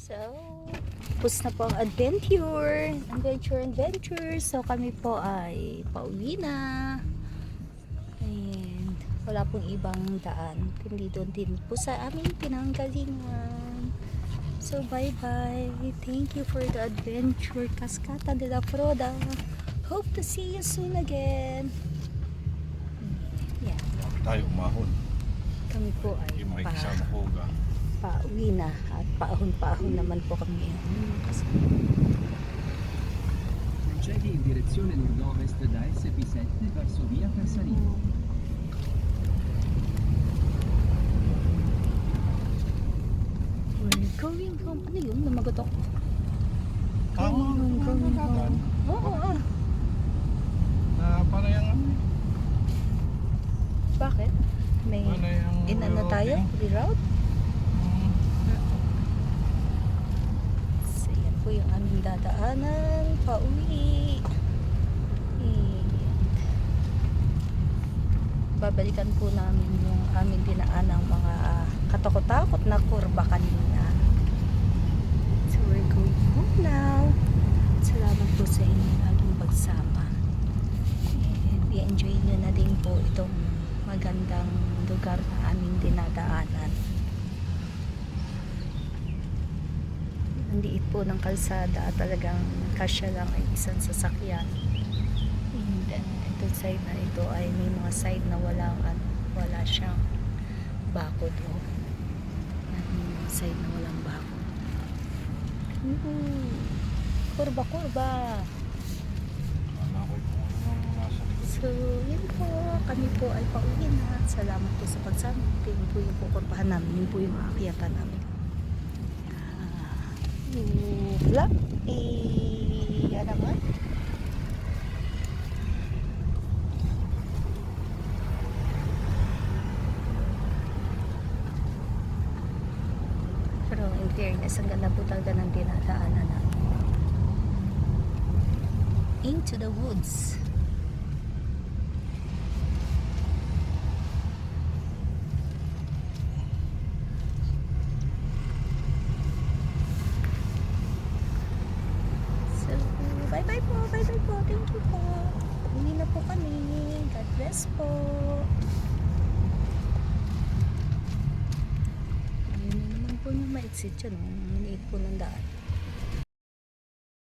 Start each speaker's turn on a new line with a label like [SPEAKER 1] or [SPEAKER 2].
[SPEAKER 1] So, tapos na po ang adventure. Adventure, adventure. So, kami po ay pauwi na. And wala pong ibang daan. Kundi doon din po sa aming pinanggalingan. So, bye-bye. Thank you for the adventure. Cascata de la Proda. Hope to see you soon again. Yeah,
[SPEAKER 2] tayo umahon.
[SPEAKER 1] Kami po ay pa, pauwi na at paahon-paahon naman po kami. Kasi
[SPEAKER 3] Procedi in direzione nord-ovest da SP7 verso via Casarino.
[SPEAKER 1] We're going home. Ano yun? Namagot ako.
[SPEAKER 2] Tama,
[SPEAKER 1] Going home, going
[SPEAKER 2] nagdagan.
[SPEAKER 1] home. Oo, ah.
[SPEAKER 2] Na para yung ano,
[SPEAKER 1] Bakit? May
[SPEAKER 2] para yung
[SPEAKER 1] inano tayo? Reroute? So, yan po yung aming dadaanan. Pauwi. Babalikan po namin yung aming dinaan ng mga katakot-takot na kurba kanina. So, we're going home now. Salamat po sa inyong laging pagsama. And i-enjoy nyo na din po itong magandang lugar na aming dinadaanan. Ang liit po ng kalsada at talagang kasya lang ay isang sasakyan. And then, itong side na ito ay may mga side na ano, wala siyang bakod o may mga side na walang bakod. Woohoo! Kurba, kurba!
[SPEAKER 2] Wala ko yung ano yung nasa likod.
[SPEAKER 1] So, yun po. Kami po ay pauwi na. Salamat po sa pagsama. Yun po yung kukurbahan namin. Yun po yung aakyatan namin. Ah, wala. Eh, ano ba? Pero in fairness, ang ganda po talaga ng dinadaanan namin. Into the woods. So, bye-bye po, bye-bye po. Thank you po. Uwi na po kami. God bless po. Ayun na naman po yung ma-exit yun. Ang liit po ng daan.